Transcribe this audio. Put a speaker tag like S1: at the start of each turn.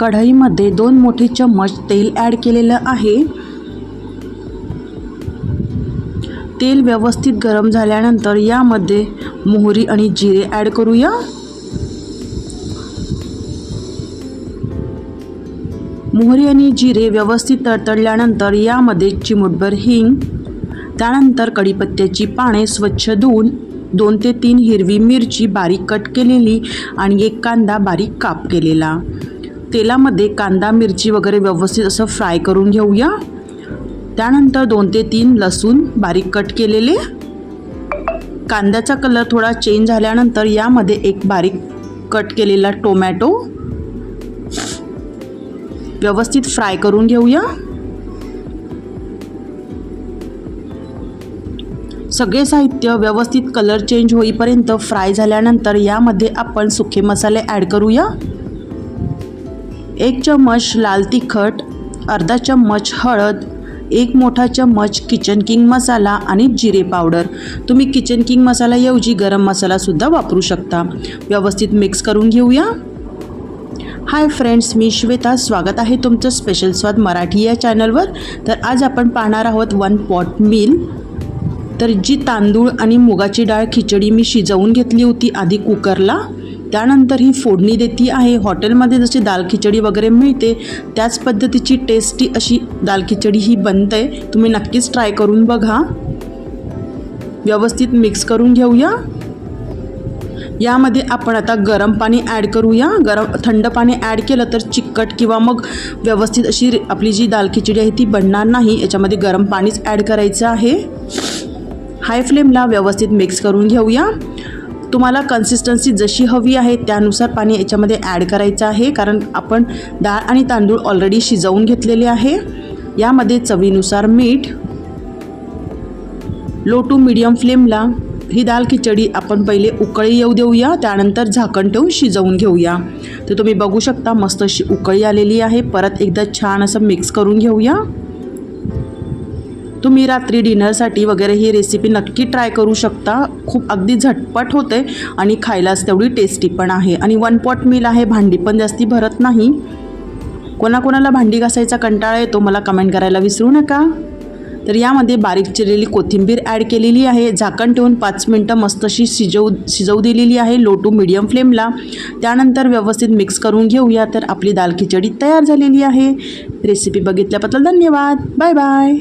S1: कढईमध्ये दोन मोठे चम्मच तेल ॲड केलेलं आहे. तेल व्यवस्थित गरम झाल्यानंतर यामध्ये मोहरी आणि जिरे ॲड करूया. मोहरी आणि जिरे व्यवस्थित तडतडल्यानंतर यामध्ये चिमूटभर हिंग त्यानंतर कढीपत्त्याची पाने स्वच्छ धुवून दोन ते तीन हिरवी मिरची बारीक कट केलेली आणि एक कांदा बारीक काप केलेला. तेलामध्ये कांदा मिरची वगैरे व्यवस्थित असं फ्राय करून घेऊया. त्यानंतर दोन ते तीन लसूण बारीक कट केलेले. कांद्याचा कलर थोडा चेंज झाल्यानंतर यामध्ये एक बारीक कट केलेला टोमॅटो. व्यवस्थित फ्राय करून घेऊया. सगळे साहित्य व्यवस्थित कलर चेंज होईपर्यंत फ्राय झाल्यानंतर यामध्ये आपण सुखे मसाले ॲड करूया. एक चम्मच लाल तिखट अर्धा चम्मच हळद एक मोठा चम्मच किचन किंग मसाला आणि जिरे पावडर तुम्ही किचन किंग मसालाऐवजी गरम मसालासुद्धा वापरू शकता. व्यवस्थित मिक्स करून घेऊया. हाय फ्रेंड्स मी श्वेता. स्वागत आहे तुमचं स्पेशल स्वाद मराठी या चॅनलवर तर आज आपण पाहणार आहोत वन पॉट मील तर जी तांदूळ आणि मुगाची डाळ खिचडी मी शिजवून घेतली होती आधी कुकरला त्यानंतर ही फोडणी देती आहे. हॉटेलमध्ये जशी दाल खिचडी वगैरे मिळते त्याच पद्धतीची टेस्टी अशी दाल खिचडी ही बनते. तुम्ही नक्कीच ट्राय करून बघा. व्यवस्थित मिक्स करून घेऊया. यामध्ये आपण आता गरम पाणी ॲड करूया. गरम थंड पाणी ॲड केलं तर चिकट किंवा मग व्यवस्थित अशी आपली जी दाल खिचडी आहे ती बनणार नाही. याच्यामध्ये गरम पाणीच ॲड करायचं आहे. हाय फ्लेमला व्यवस्थित मिक्स करून घेऊया. तुम्हाला कन्सिस्टन्सी जशी हवी आहे त्यानुसार पाणी याच्यामध्ये ॲड करायचं आहे. कारण आपण डाळ आणि तांदूळ ऑलरेडी शिजवून घेतलेले आहे. यामध्ये चवीनुसार मीठ लो टू मीडियम फ्लेमला ही दाल खिचडी आपण पहिले उकळी येऊ देऊया त्यानंतर झाकण ठेवून शिजवून घेऊया. तर तुम्ही बघू शकता मस्त अशी उकळी आलेली आहे. परत एकदा छान असं मिक्स करून घेऊया. तुम्ही रात्री डिनरसाठी वगैरे ही रेसिपी नक्की ट्राय करू शकता. खूप अगदी झटपट होते आणि खायलाच तेवढी टेस्टी पण आहे. आणि वन पॉट मील आहे भांडी पण जास्ती भरत नाही. कोणाकोणाला भांडी घासायचा कंटाळा येतो मला कमेंट करायला विसरू नका. तर यामध्ये बारीक चिरलेली कोथिंबीर ॲड केलेली आहे झाकण ठेवून पाच मिनटं मस्त अशी शिजवू शिजवू दिलेली आहे लो टू मीडियम फ्लेमला त्यानंतर व्यवस्थित मिक्स करून घेऊया तर आपली दाल खिचडी तयार झालेली आहे. रेसिपी बघितल्याबद्दल धन्यवाद. Bye bye